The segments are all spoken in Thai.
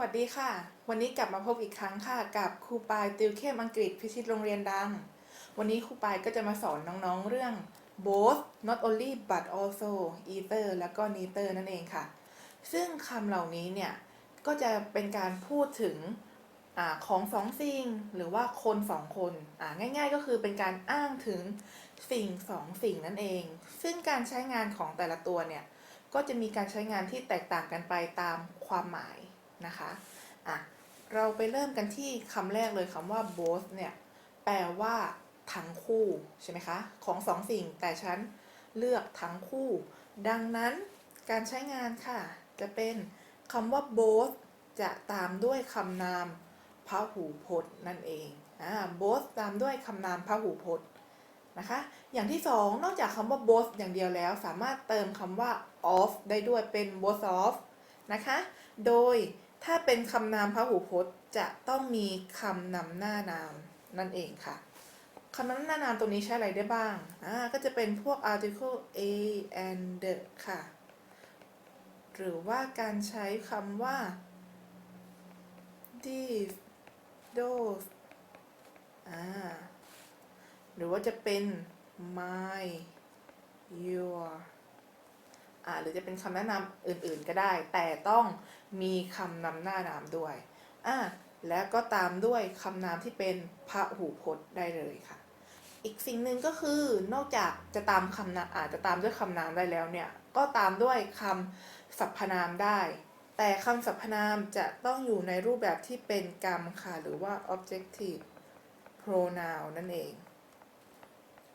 วัสดีค่ะ วันนี้กลับมาพบอีกครั้งค่ะ กับครูปายติวเข้มอังกฤษพิชิตโรงเรียนดัง วันนี้ครูปายก็จะมาสอนน้องๆเรื่อง both not only but also either แล้วก็ neither นั่นเองค่ะ ซึ่งคำเหล่านี้เนี่ย ก็จะเป็นการพูดถึงอของสองสิ่ง หรือว่าคนสองคนง่ายๆก็คือเป็นการอ้างถึงสิ่งสองสิ่งนั่นเอง ซึ่งการใช้งานของแต่ละตัวเนี่ย ก็จะมีการใช้งานที่แตกต่างกันไปตามความหมาย นะคะอะเราไปเริ่มกันที่คำแรกเลยคำว่า both เนี่ย แปลว่าทั้งคู่ใช่ไหมคะ ของสองสิ่งแต่ฉันเลือกทั้งคู่ ดังนั้นการใช้งานค่ะ จะเป็นคำว่า both จะตามด้วยคำนามพหูพจน์นั่นเองอ่า both ตามด้วยคำนามพหูพจน์นะคะ อย่างที่สองนอกจากคำว่า both อย่างเดียวแล้ว สามารถเติมคำว่า of ได้ด้วยเป็น both of นะคะ โดย ถ้าเป็นคำนามพหูพจน์จะต้องมีคำนำหน้านามนั่นเองค่ะคำนำหน้านามตรงนี้ใช้อะไรได้บ้าง อ่า ก็จะเป็นพวก article a and the ค่ะ หรือว่าการใช้คำว่า these those อ่า หรือว่าจะเป็น my your หรือจะเป็นคำแนะนำอื่นๆก็ได้ แต่ต้องมีคำนำหน้านามด้วยอ่าและก็ตามด้วยคำนามที่เป็นพระหูพจน์ได้เลยค่ะ อีกสิ่งหนึ่งก็คือนอกจากจะตามคำนามอาจจะตามด้วยคำนามได้แล้วเนี่ย ก็ตามด้วยคำสรรพนามได้ แต่คำสรรพนามจะต้องอยู่ในรูปแบบที่เป็นกรรมค่ะ หรือว่า objective pronoun นั่นเอง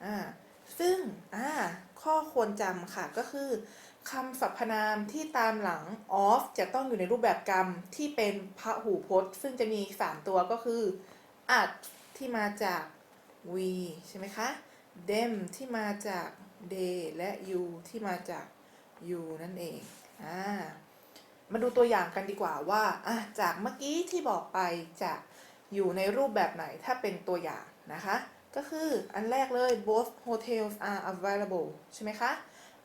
อ่าซึ่งอ่าข้อควรจำค่ะก็คือ คำสรรพนามที่ตามหลัง of จะต้องอยู่ในรูปแบบกรรมที่เป็นพหูพจน์ ซึ่งจะมี 3 ตัวก็คือ at ที่มาจาก we ใช่ไหมคะ them ที่มาจาก they และ you ที่มาจาก you นั่นเองอ่ามาดูตัวอย่างกันดีกว่าว่าอะจากเมื่อกี้ที่บอกไปจะอยู่ในรูปแบบไหนถ้าเป็นตัวอย่างนะคะ ก็คืออันแรกเลย both hotels are available ใช่ไหมคะ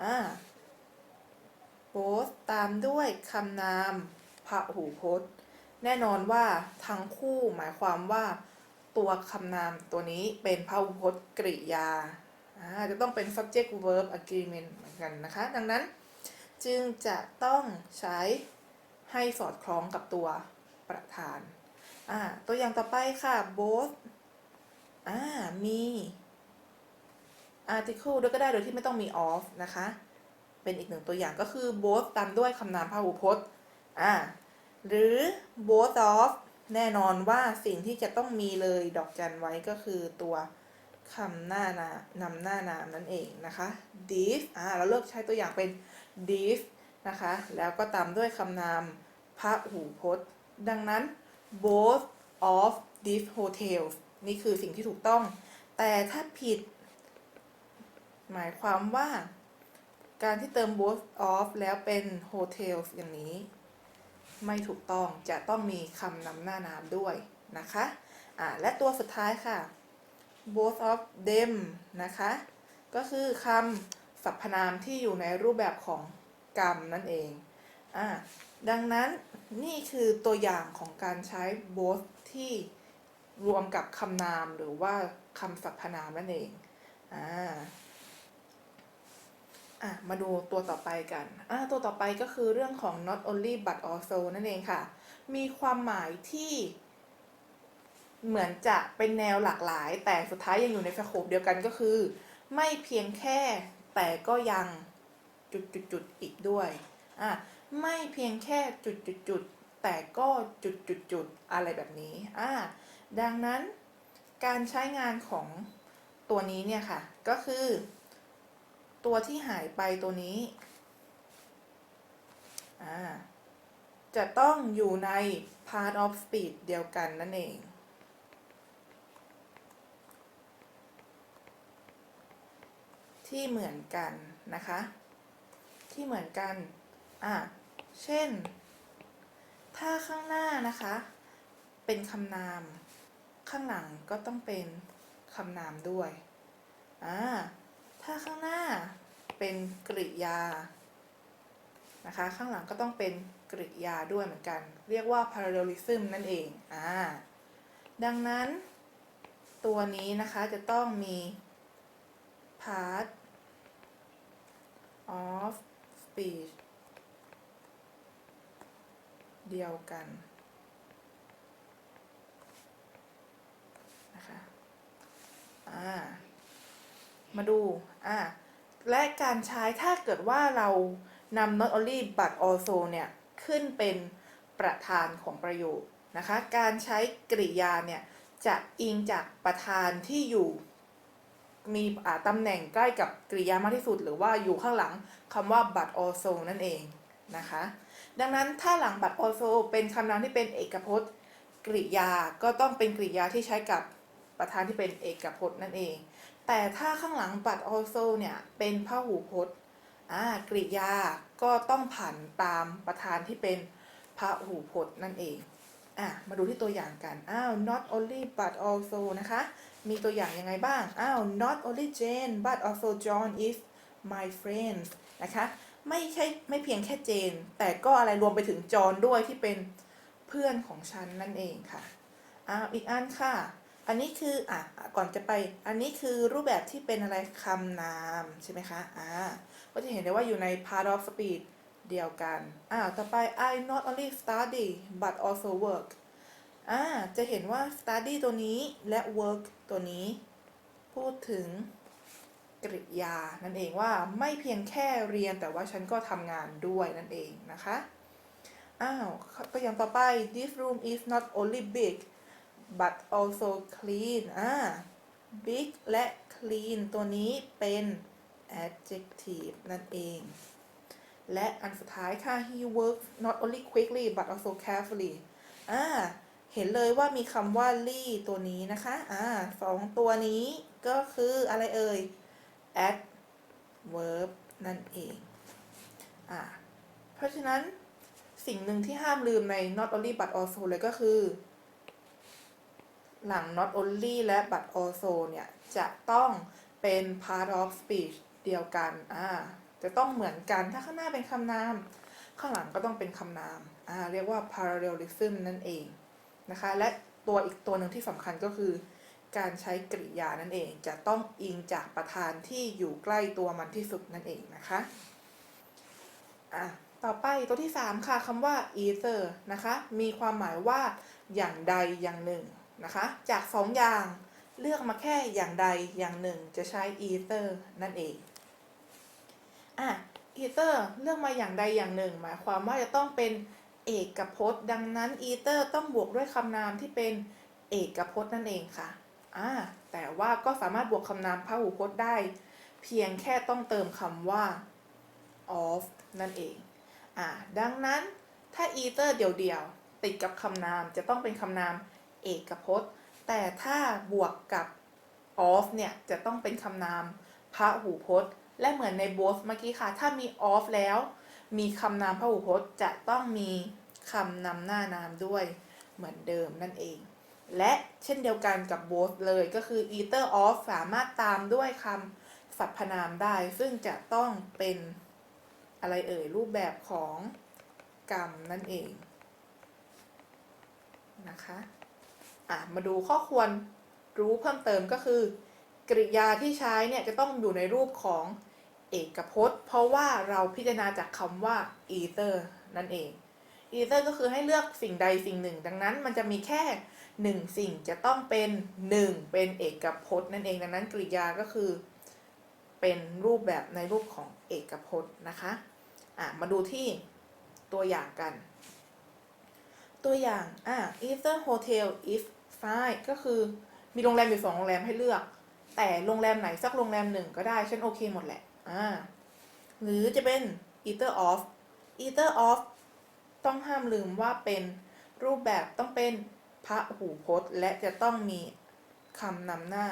อ่า ตามด้วยคำนามพหูพจน์ แน่นอนว่าทั้งคู่หมายความว่า ตัวคำนามตัวนี้เป็นพหูพจน์กริยาจะต้องเป็น subject verb agreement เหมือนกันนะคะ ดังนั้นจึงจะต้องใช้ให้สอดคล้องกับตัวประธาน ตัวอย่างต่อไปค่ะ both มี article ด้วยก็ได้โดยที่ไม่ต้องมี of นะคะ เป็นอีกหนึ่งตัวอย่างก็คือ both ตามด้วยคำนามพหูพจน์อ่าหรือ both of แน่นอนว่าสิ่งที่จะต้องมีเลยดอกจันไว้ก็คือตัวคำหน้านานำหน้านามนั่นเองนะคะ this อ่าเราเลือกใช้ตัวอย่างเป็น this นะคะ แล้วก็ตามด้วยคำนามพหูพจน์ ดังนั้น both of these hotels นี่คือสิ่งที่ถูกต้อง แต่ถ้าผิด หมายความว่า การที่เติม both of แล้วเป็น hotels อย่างนี้ ไม่ถูกต้องจะต้องมีคำนำหน้านามด้วยนะคะอ่าและตัวสุดท้ายค่ะ both of them นะคะ ก็คือคำสรรพนามที่อยู่ในรูปแบบของกรรมนั่นเองอ่าดังนั้นนี่คือตัวอย่างของการใช้ both ที่รวมกับคำนามหรือว่าคำสรรพนามนั่นเองอ่า อะมาดูตัวต่อไปกันอะตัวต่อไปก็คือเรื่องของ not only but also นั่นเองค่ะ มีความหมายที่ เหมือนจะเป็นแนวหลากหลาย แต่สุดท้ายยังอยู่ในสโคปเดียวกันก็คือ ไม่เพียงแค่แต่ก็ยังจุดจุดจุดๆๆอีกด้วยอะไม่เพียงแค่จุดจุดจุดๆแต่ก็จุดจุดจุดๆอะไรแบบนี้อะดังนั้นการใช้งานของตัวนี้เนี่ยค่ะ ก็คือ ตัวที่หายไปตัวนี้จะต้องอยู่ใน part of speech เดียวกันนั่นเอง ที่เหมือนกันนะคะ ที่เหมือนกัน อ่าเช่น ถ้าข้างหน้านะคะ เป็นคำนาม ข้างหลังก็ต้องเป็นคำนามด้วย อ่า ถ้าข้างหน้าเป็นกริยา นะคะ ข้างหลังก็ต้องเป็นกริยาด้วยเหมือนกัน เรียกว่า parallelism นั่นเอง อ่า ดังนั้น ตัวนี้นะคะจะต้องมี part of speech เดียวกันนะคะ อ่า มาดูอ่าและการใช้ถ้าเกิดว่าเรานำ not only but also เนี่ยขึ้นเป็นประธานของประโยคนะคะ การใช้กริยาเนี่ยจะอิงจากประธานที่อยู่มีตำแหน่งใกล้กับกริยามากที่สุด หรือว่าอยู่ข้างหลังคำว่า but also นั่นเองนะคะ ดังนั้นถ้าหลัง but also เป็นคำนามที่เป็นเอกพจน์กริยาก็ต้องเป็นกริยาที่ใช้กับประธานที่เป็นเอกพจน์นั่นเอง แต่ถ้าข้างหลัง but also เนี่ยเป็นพหูพจน์อ่ากริยาก็ต้องผ่านตามประธานที่เป็นพหูพจน์นั่นเองอะมาดูที่ตัวอย่างกันอ้าว not only but also นะคะ มีตัวอย่างยังไงบ้างอ้าว not only Jane but also John is my friend นะคะ ไม่ใช่ไม่เพียงแค่เจน แต่ก็อะไรรวมไปถึงจอห์นด้วยที่เป็นเพื่อนของฉันนั่นเองค่ะอ้าวอีกอันค่ะ อันนี้คืออะก่อนจะไป อันนี้คือรูปแบบที่เป็นอะไรคำนามใช่ไหมคะอ่าก็จะเห็นได้ว่าอยู่ใน part of speech เดียวกันอ้าวต่อไป I not only study but also work อ่าจะเห็นว่า study ตัวนี้และ work ตัวนี้ พูดถึงกริยา นั่นเองว่าไม่เพียงแค่เรียนแต่ว่าฉันก็ทำงานด้วยนั่นเองนะคะ อ้าวก็อย่างต่อไป this room is not only big but also clean อ่า big และ clean ตัวนี้เป็น adjective นั่นเอง และอันสุดท้ายค่ะ he works not only quickly but also carefully อ่า เห็นเลยว่ามีคำว่า ly ตัวนี้นะคะ อ่าสองตัวนี้ก็คืออะไรเอ่ย adverb นั่นเอง อ่า เพราะฉะนั้นสิ่งหนึ่งที่ห้ามลืมใน not only but also เลยก็คือ หลัง not only และ but also เนี่ย จะต้องเป็น part of speech เดียวกัน อ่า จะต้องเหมือนกัน ถ้าข้างหน้าเป็นคำนาม ข้างหลังก็ต้องเป็นคำนาม อ่า เรียกว่า parallelism นั่นเอง นะคะ และตัวอีกตัวหนึ่งที่สำคัญก็คือ การใช้กริยานั่นเอง จะต้องอิงจากประธานที่อยู่ใกล้ตัวมันที่สุดนั่นเองนะคะ อะต่อไปตัวที่ 3 ค่ะคำว่า either นะคะ มีความหมายว่าอย่างใดอย่างหนึ่ง นะคะ จาก 2 อย่างเลือกมาแค่อย่างใดอย่างหนึ่งจะใช้ either นั่นเอง อะ either เลือกมาอย่างใดอย่างหนึ่ง หมายความว่าจะต้องเป็นเอกพจน์ ดังนั้น either ต้องบวกด้วยคำนามที่เป็นเอกพจน์นั่นเองค่ะ อ่า แต่ว่าก็สามารถบวกคำนามพหูพจน์ได้ เพียงแค่ต้องเติมคำว่า of นั่นเอง อ่า ดังนั้นถ้า either เดี่ยวๆติดกับคำนามจะต้องเป็นคำนาม เอกพจน์ แต่ถ้าบวกกับ of เนี่ย จะต้องเป็นคำนามพระหูพจน์ และเหมือนใน both เมื่อกี้ค่ะ ถ้ามี of แล้ว มีคำนามพระหูพจน์ จะต้องมีคำนำหน้านามด้วยเหมือนเดิมนั่นเอง และเช่นเดียวกันกับ both เลยก็คือ either of สามารถตามด้วยคำสรรพนามได้ ซึ่งจะต้องเป็นอะไรเอ่ย รูปแบบของกรรมนั่นเองนะคะ อะมาดูข้อควรรู้เพิ่มเติมก็คือ กริยาที่ใช้เนี่ยจะต้องอยู่ในรูปของเอกพจน์ เพราะว่าเราพิจารณาจากคำว่า either นั่นเอง either ก็คือให้เลือกสิ่งใดสิ่งหนึ่ง ดังนั้นมันจะมีแค่หนึ่งสิ่งจะต้องเป็นหนึ่งเป็นเอกพจน์นั่นเองดังนั้นกริยาก็คือ เป็นรูปแบบในรูปของเอกพจน์นะคะอะมาดูที่ตัวอย่างกัน ตัวอย่างอะ either hotel is fine ก็คือมีโรงแรมอยู่สองโรงแรมให้เลือก แต่โรงแรมไหนสักโรงแรมหนึ่งก็ได้ฉันโอเคหมดแหละอ่าหรือจะเป็น either of either of ต้องห้ามลืมว่าเป็นรูปแบบต้องเป็นพระหูพจน์ และจะต้องมีคำนำหน้า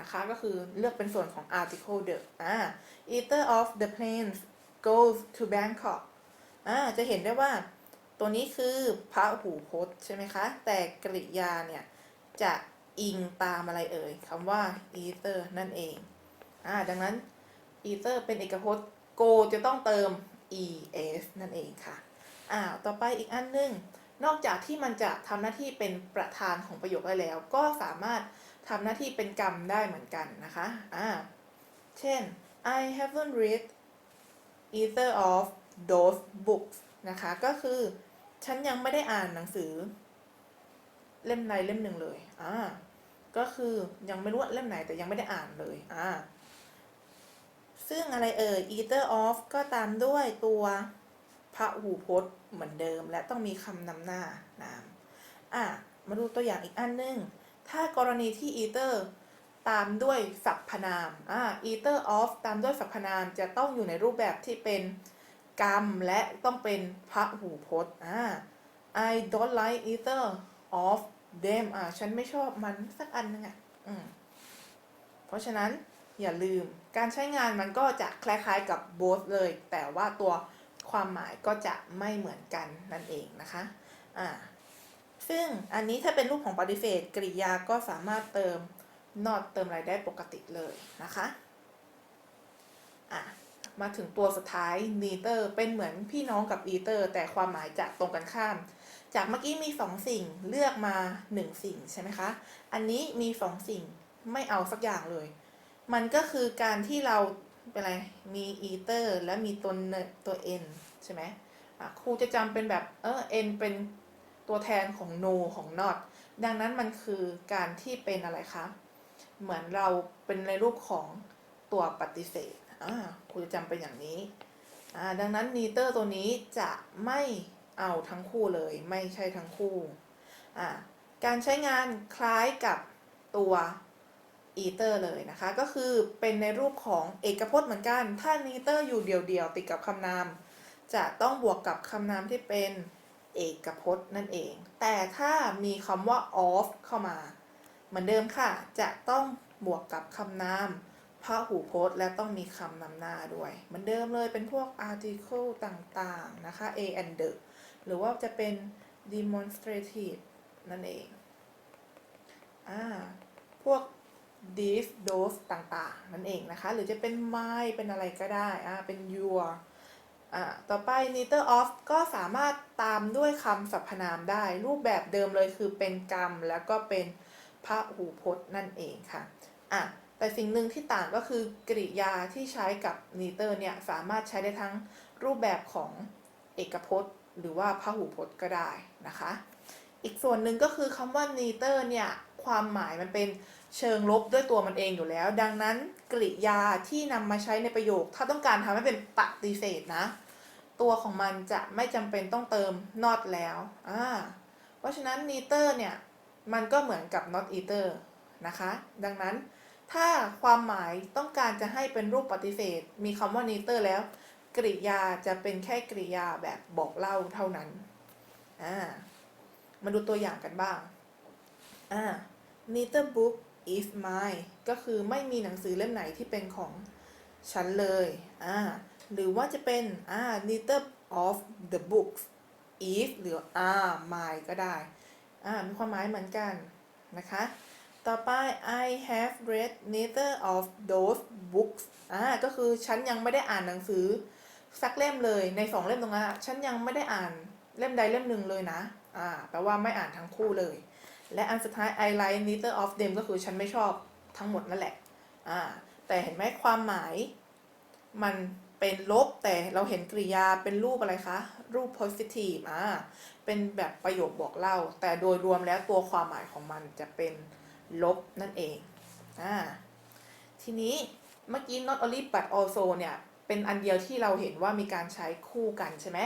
นะคะก็คือเลือกเป็นส่วนของ article the อ่า either of the planes goes to Bangkok อ่าจะเห็นได้ว่าตัวนี้คือพระหูพจน์ใช่ไหมคะ แต่กริยาเนี่ย จะอิงตามอะไรเอ่ยคำว่า ether นั่นเอง อ่า ดังนั้น ether เป็นเอกพจน์ go จะต้องเติม es นั่นเองค่ะอ่าต่อไปอีกอันหนึง นอกจากที่มันจะทำหน้าที่เป็นประธานของประโยคได้แล้ว ก็สามารถทำหน้าที่เป็นกรรมได้เหมือนกันนะคะอ่าเช่น I haven't read either of those books นะคะ ก็คือฉันยังไม่ได้อ่านหนังสือ เล่มใดเล่มหนึ่งเลยอ่าก็คือยังไม่รู้ว่าเล่มไหนแต่ยังไม่ได้อ่านเลยอ่าซึ่งอะไรเอ่ย either of ก็ตามด้วยตัวพระหูพจน์เหมือนเดิม และต้องมีคำนำหน้านามอะมาดูตัวอย่างอีกอันหนึง ถ้ากรณีที่ either ตามด้วยสรรพนามอ่า either of ตามด้วยสรรพนามจะต้องอยู่ในรูปแบบที่เป็นกรรมและต้องเป็นพระหูพจน์อ่า I don't like either of them อ่าฉันไม่ชอบมันสักอันนึงอะอืมเพราะฉะนั้นอย่าลืมการใช้งานมันก็จะคล้ายๆกับ both เลย แต่ว่าตัวความหมายก็จะไม่เหมือนกันนั่นเองนะคะอ่าซึ่งอันนี้ถ้าเป็นรูปของปฏิเสธกริยาก็สามารถเติม not เติมอะไรได้ปกติเลยนะคะอะมาถึงตัวสุดท้าย neither เป็นเหมือนพี่น้องกับ either แต่ความหมายจะตรงกันข้าม จากเมื่อกี้มีสองสิ่งเลือกมาหนึ่งสิ่งใช่ไหมคะ อันนี้มีสองสิ่งไม่เอาสักอย่างเลย มันก็คือการที่เราเป็นอะไร มี ether และมีตัวเนตัว n ใช่ไหมครูจะจำเป็นแบบเออ n เป็นตัวแทนของ no ของ not ดังนั้นมันคือการที่เป็นอะไรคะ เหมือนเราเป็นในรูปของตัวปฏิเสธอ่าครูจะจำเป็นอย่างนี้อ่าดังนั้น neither ตัวนี้จะไม่ เอาทั้งคู่เลยไม่ใช่ทั้งคู่อ่าการใช้งานคล้ายกับตัว ether เลยนะคะ ก็คือเป็นในรูปของเอกพจน์เหมือนกัน ถ้า neither อยู่เดี่ยวๆ ติดกับคำนาม จะต้องบวกกับคำนามที่เป็นเอกพจน์นั่นเอง แต่ถ้ามีคำว่า of เข้ามา เหมือนเดิมค่ะ จะต้องบวกกับคำนามพหูพจน์ และต้องมีคำนำหน้าด้วย เหมือนเดิมเลยเป็นพวก article ต่างๆ นะคะ a and the หรือว่าจะเป็น demonstrative นั่นเองอ่าพวก this those ต่างๆ นั่นเองนะคะ หรือจะเป็น my เป็นอะไรก็ได้อ่าเป็น your อ่าต่อไป neither of ก็สามารถตามด้วยคำสรรพนามได้ รูปแบบเดิมเลยคือเป็นกรรม แล้วก็เป็นพระหูพจน์นั่นเองค่ะอะแต่สิ่งหนึ่งที่ต่างก็คือกริยาที่ใช้กับ neither เนี่ย สามารถใช้ได้ทั้งรูปแบบของเอกพจน์ หรือว่าพหูพจน์ก็ได้นะคะ อีกส่วนหนึ่งก็คือคำว่า neither เนี่ยความหมายมันเป็นเชิงลบด้วยตัวมันเองอยู่แล้ว ดังนั้นกริยาที่นำมาใช้ในประโยค ถ้าต้องการทำให้เป็นปฏิเสธนะ ตัวของมันจะไม่จำเป็นต้องเติม not แล้วอ่าเพราะฉะนั้น neither เนี่ยมันก็เหมือนกับ not either นะคะ ดังนั้นถ้าความหมายต้องการจะให้เป็นรูปปฏิเสธ มีคำว่า neither แล้ว กริยาจะเป็นแค่กริยาแบบบอกเล่าเท่านั้น อ่า มาดูตัวอย่างกันบ้าง อ่า neither book is mine ก็คือไม่มีหนังสือเล่มไหนที่เป็นของฉันเลย อ่า หรือว่าจะเป็น อ่า neither of the books is หรือ are mine ก็ได้ อ่า มีความหมายเหมือนกันนะคะ ต่อไป I have read neither of those books อ่า ก็คือฉันยังไม่ได้อ่านหนังสือ สักเล่มเลยในสองเล่มตรงนั้นฉันยังไม่ได้อ่านเล่มใดเล่มหนึ่งเลยนะอ่าแปลว่าไม่อ่านทั้งคู่เลย และอันสุดท้าย I like neither of them ก็คือฉันไม่ชอบทั้งหมดนั่นแหละอ่าแต่เห็นไหมความหมาย มันเป็นลบแต่เราเห็นกริยาเป็นรูปอะไรคะ รูป positive อ่าเป็นแบบประโยคบอกเล่า แต่โดยรวมแล้วตัวความหมายของมันจะเป็นลบนั่นเองอ่าทีนี้เมื่อกี้ not only but also เนี่ย เป็นอันเดียวที่เราเห็นว่ามีการใช้คู่กันใช่ไหม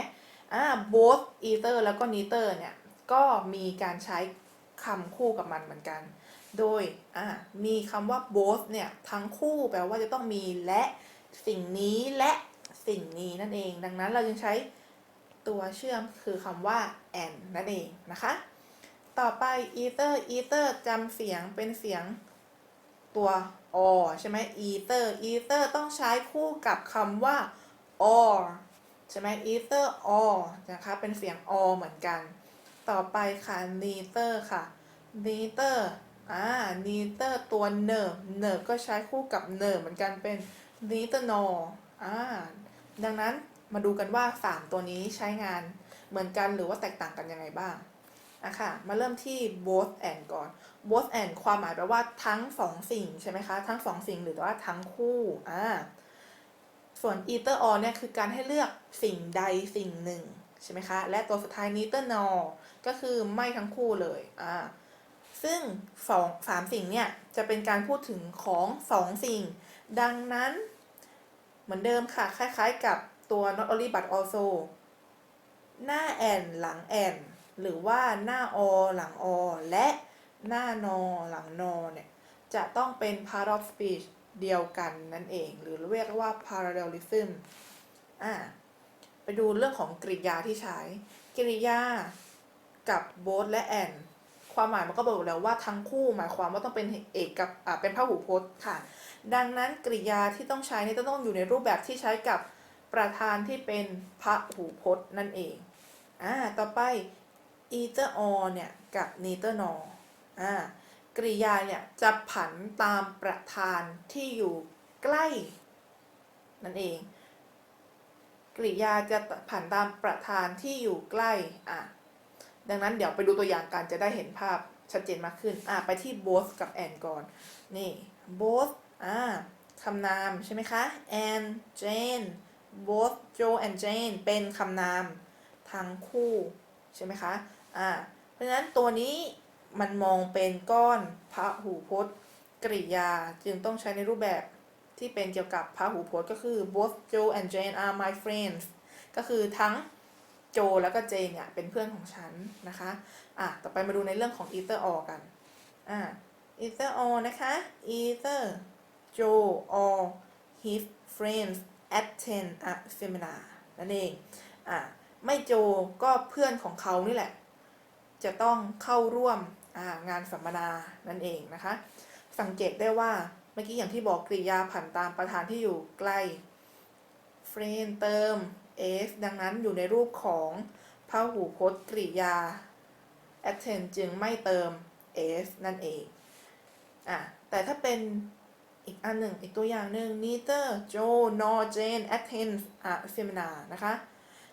อ่า both either แล้วก็ neither เนี่ยก็มีการใช้คำคู่กับมันเหมือนกัน โดยอ่ามีคำว่า both เนี่ยทั้งคู่แปลว่าจะต้องมีและสิ่งนี้และสิ่งนี้นั่นเอง ดังนั้นเราจึงใช้ตัวเชื่อมคือคำว่า and นั่นเองนะคะ ต่อไป ether ether จำเสียงเป็นเสียงตัว or ใช่ไหม ether ether ต้องใช้คู่กับคำว่า or ใช่ไหม ether or นะคะเป็นเสียง or เหมือนกัน ต่อไปค่ะ neither ค่ะ neither อ่า neither ตัว ner ner ก็ใช้คู่กับ ner เหมือนกันเป็น neither nor อ่าดังนั้นมาดูกันว่า 3 ตัวนี้ใช้งานเหมือนกันหรือว่าแตกต่างกันยังไงบ้าง อะค่ะมาเริ่มที่ both and ก่อน both and ความหมายแปลว่าทั้งสองสิ่งใช่ไหมคะทั้งสองสิ่งหรือว่าทั้งคู่อ่าส่วน either or เนี่ยคือการให้เลือกสิ่งใดสิ่งหนึ่งใช่ไหมคะและตัวสุดท้าย neither nor ก็คือไม่ทั้งคู่เลยอ่าซึ่งสองสามสิ่งเนี่ยจะเป็นการพูดถึงของสองสิ่ง ดังนั้นเหมือนเดิมค่ะ คล้ายๆกับตัว not only but also หน้า and หลัง and หรือว่าหน้า or หลัง or และหน้า nor หลัง nor เนี่ยจะต้องเป็น part of speech เดียวกันนั่นเอง หรือเรียกว่า parallelism อ่าไปดูเรื่องของกริยาที่ใช้ กริยากับ both และ and ความหมายมันก็บอกแล้วว่าทั้งคู่หมายความว่าต้องเป็นเอกกับอ่าเป็นพหูพจน์ค่ะ ดังนั้นกริยาที่ต้องใช้นี่จะต้องอยู่ในรูปแบบที่ใช้กับประธานที่เป็นพหูพจน์นั่นเองอ่าต่อไป either or เนี่ยกับ neither nor อ่ากริยาเนี่ยจะผันตามประธานที่อยู่ใกล้ นั่นเอง กริยาจะผันตามประธานที่อยู่ใกล้อะดังนั้นเดี๋ยวไปดูตัวอย่างกันจะได้เห็นภาพชัดเจนมากขึ้นอะไปที่ both กับ and ก่อน นี่ both อ่าคำนามใช่ไหมคะ and Jane both Joe and Jane เป็นคำนามทั้งคู่ ใช่ไหมคะอ่าเพราะฉะนั้นตัวนี้มันมองเป็นก้อนพระหูพจน์กริยาจึงต้องใช้ในรูปแบบที่เป็นเกี่ยวกับพระหูพจน์ก็คือ both Joe and Jane are my friends ก็คือทั้งโจแล้วก็เจนเนี่ยเป็นเพื่อนของฉันนะคะ อะ ต่อไปมาดูในเรื่องของ either or กัน อ่า either or นะคะ either Joe or his friends attend a seminar นั่นเอง อ่า ไม่โจก็เพื่อนของเขานี่แหละ จะต้องเข้าร่วมงานสัมมนานั่นเองนะคะ สังเกตได้ว่าเมื่อกี้อย่างที่บอกกริยาผันตามประธานที่อยู่ใกล้ friend เติม s ดังนั้นอยู่ในรูปของพหูพจน์กริยา attend จึงไม่เติม s นั่นเองอะแต่ถ้าเป็นอีกอันหนึ่งอีกตัวอย่างหนึ่ง neither Joe nor Jane attend a seminar นะคะ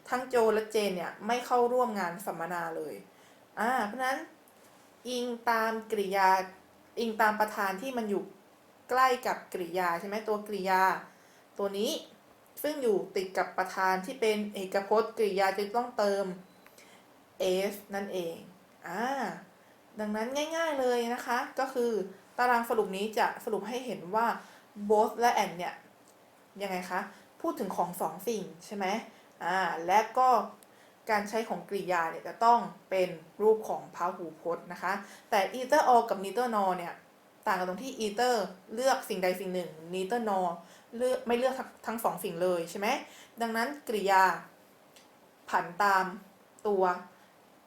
ทั้งโจและเจนเนี่ยไม่เข้าร่วมงานสัมมนาเลยอ่าเพราะนั้นอิงตามกริยาอิงตามประธานที่มันอยู่ใกล้กับกริยาใช่ไหมตัวกริยา ตัวนี้ซึ่งอยู่ติดกับประธานที่เป็นเอกพจน์กริยาจะต้องเติม s นั่นเองอ่าดังนั้นง่ายๆเลยนะคะ ก็คือตารางสรุปนี้จะสรุปให้เห็นว่า both และ and เนี่ยยังไงคะ พูดถึงของสองสิ่งใช่ไหม อ่าและก็การใช้ของกริยาเนี่ยจะต้องเป็นรูปของพหูพจน์นะคะ แต่ either or กับ neither nor เนี่ยต่างกันตรงที่ either เลือกสิ่งใดสิ่งหนึ่ง neither nor เลือกไม่เลือกทั้งสองสิ่งเลยใช่ไหมดังนั้นกริยา ผันตามตัว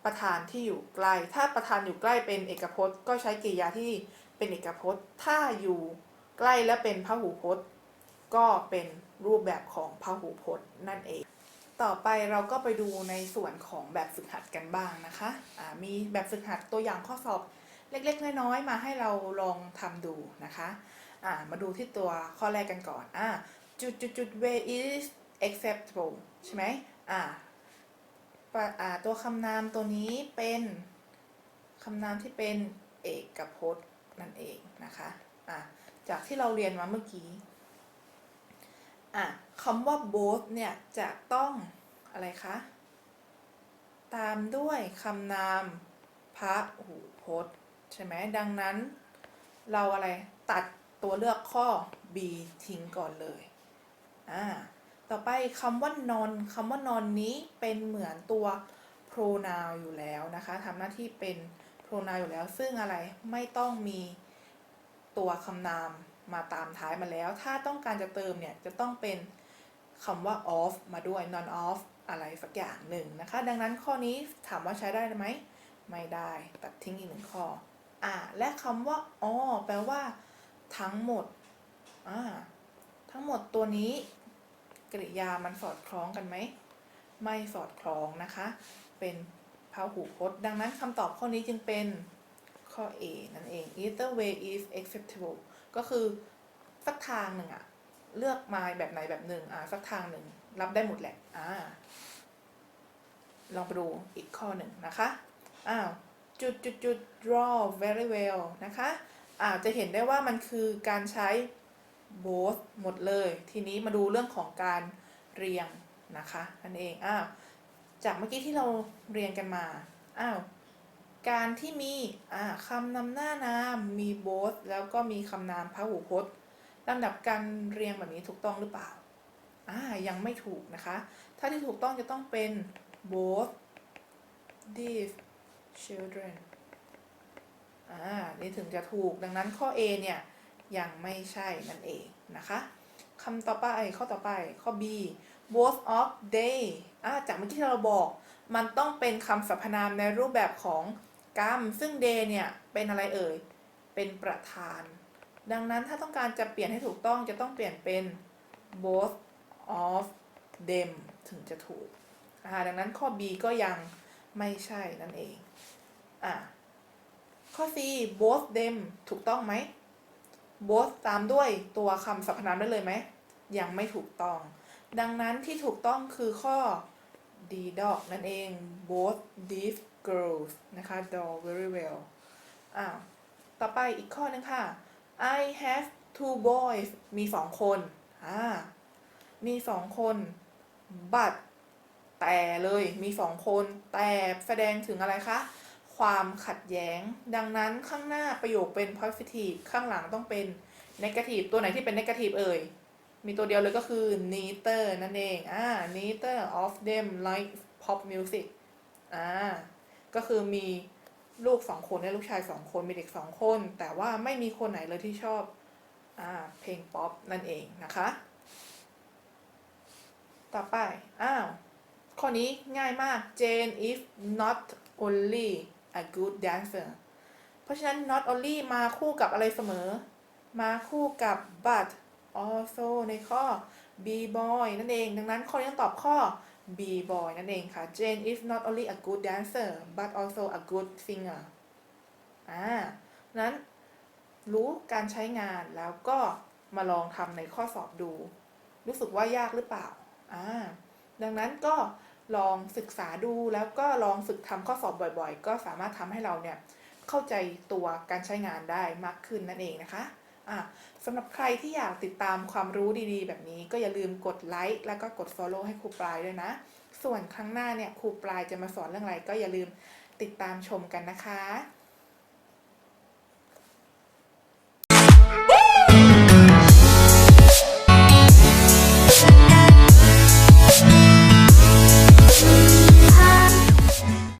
ประธานที่อยู่ใกล้ ถ้าประธานอยู่ใกล้เป็นเอกพจน์ ก็ใช้กริยาที่เป็นเอกพจน์ ถ้าอยู่ใกล้และเป็นพหูพจน์ ก็เป็นรูปแบบของพหูพจน์นั่นเอง ต่อไปเราก็ไปดูในส่วนของแบบฝึกหัดกันบ้างนะคะะมีแบบฝึกหัดตัวอย่างข้อสอบเล็กๆ น้อยๆ มาให้เราลองทำดูนะคะะมาดูที่ตัวข้อแรกกันก่อนอจุดจุดจุด where is acceptable ใช่ไหมตัวคำนามตัวนี้เป็นคำนามที่เป็นเอกพจน์นั่นเองนะคะอ่าจากที่เราเรียนมาเมื่อกี้ อะคำว่า both เนี่ยจะต้องอะไรคะ ตามด้วยคำนามพระหูพจน์ใช่ไหมดังนั้น เราอะไรตัดตัวเลือกข้อ B ทิ้งก่อนเลย อ่า ต่อไปคำว่านอนคำว่านอนนี้เป็นเหมือนตัว pronoun อยู่แล้วนะคะทำหน้าที่เป็น pronoun อยู่แล้ว ซึ่งอะไรไม่ต้องมีตัวคำนาม มาตามท้ายมาแล้ว ถ้าต้องการจะเติมเนี่ยจะต้องเป็นคำว่า off มาด้วย non off อะไรสักอย่างหนึ่งนะคะ ดังนั้นข้อนี้ถามว่าใช้ได้ไหม ไม่ได้ ตัดทิ้งอีกหนึ่งข้ออ่าและคำว่า all แปลว่า ทั้งหมดอ่าทั้งหมดตัวนี้กริยามันสอดคล้องกันไหม ไม่สอดคล้องนะคะ เป็นพหูพจน์ ดังนั้นคำตอบข้อนี้จึงเป็นข้อ A นั่นเอง either way is acceptable ก็คือสักทางหนึ่งอะเลือกมาแบบไหนแบบหนึ่งอ่าสักทางหนึ่งรับได้หมดแหละอ่าลองไปดูอีกข้อหนึ่งนะคะอ้าวจุดจุดจุด draw very well นะคะอ่าจะเห็นได้ว่ามันคือการใช้ both หมดเลย ทีนี้มาดูเรื่องของการเรียงนะคะนั่นเองอ้าวจากเมื่อกี้ที่เราเรียนกันมาอ้าว การที่มีคำนำหน้านามมี both แล้วก็มีคำนามพหูพจน์ลำดับการเรียงแบบนี้ถูกต้องหรือเปล่าอ่ายังไม่ถูกนะคะ ถ้าที่ถูกต้องจะต้องเป็น both these children อ่า นี่ถึงจะถูก ดังนั้นข้อ A เนี่ย ยังไม่ใช่นั่นเองนะคะคำต่อไป ข้อต่อไป ข้อ B both of they อ่าจากเมื่อกี้ที่เราบอก มันต้องเป็นคำสรรพนามในรูปแบบของ กรรม ซึ่ง they เนี่ย เป็นอะไรเอ่ย เป็นประธาน ดังนั้นถ้าต้องการจะเปลี่ยนให้ถูกต้องจะต้องเปลี่ยนเป็น both of them ถึงจะถูกอ่าดังนั้นข้อ B ก็ยังไม่ใช่นั่นเองอ่าข้อ C both them ถูกต้องไหม both ตามด้วยตัวคำสรรพนามได้เลยไหม ยังไม่ถูกต้อง ดังนั้นที่ถูกต้องคือข้อ D dog นั่นเอง both these girls นะคะ do very well อ้าต่อไปอีกข้อหนึงค่ะ I have two boys มีสองคนอ่ามีสองคน but แต่เลยมีสองคนแต่แสดงถึงอะไรคะ ความขัดแย้ง ดังนั้นข้างหน้าประโยคเป็น positive ข้างหลังต้องเป็น negative ตัวไหนที่เป็น negative เอ่ย มีตัวเดียวเลยก็คือ neither นั่นเองอ่า neither of them like pop music อ่า ก็คือมีลูกสองคนและลูกชายสองคนมีเด็กสองคน แต่ว่าไม่มีคนไหนเลยที่ชอบอเพลงป๊อปนั่นเองนะคะ ต่อไป อ้าว ข้อนี้ง่ายมาก Jane if not only a good dancer เพราะฉะนั้น not only มาคู่กับอะไรเสมอ มาคู่กับ but also ในข้อ b boy นั่นเอง ดังนั้นข้อนี้ต้องตอบข้อ B-boy นั่นเองค่ะ Jane is not only a good dancer but also a good singer อ่านั้นรู้การใช้งานแล้วก็มาลองทำในข้อสอบดู รู้สึกว่ายากหรือเปล่าอ่าดังนั้นก็ลองศึกษาดูแล้วก็ลองฝึกทำข้อสอบบ่อยๆ ก็สามารถทำให้เราเนี่ยเข้าใจตัวการใช้งานได้มากขึ้นนั่นเองนะคะ่ะสำหรับใครที่อยากติดตามความรู้ดีๆ แบบนี้ก็อย่าลืมกดไลค์แล้วก็กด Follow ให้ครูปลายด้วยนะ ส่วนครั้งหน้าเนี่ยครูปลายจะมาสอนเรื่องอะไรก็อย่าลืมติดตามชมกันนะคะ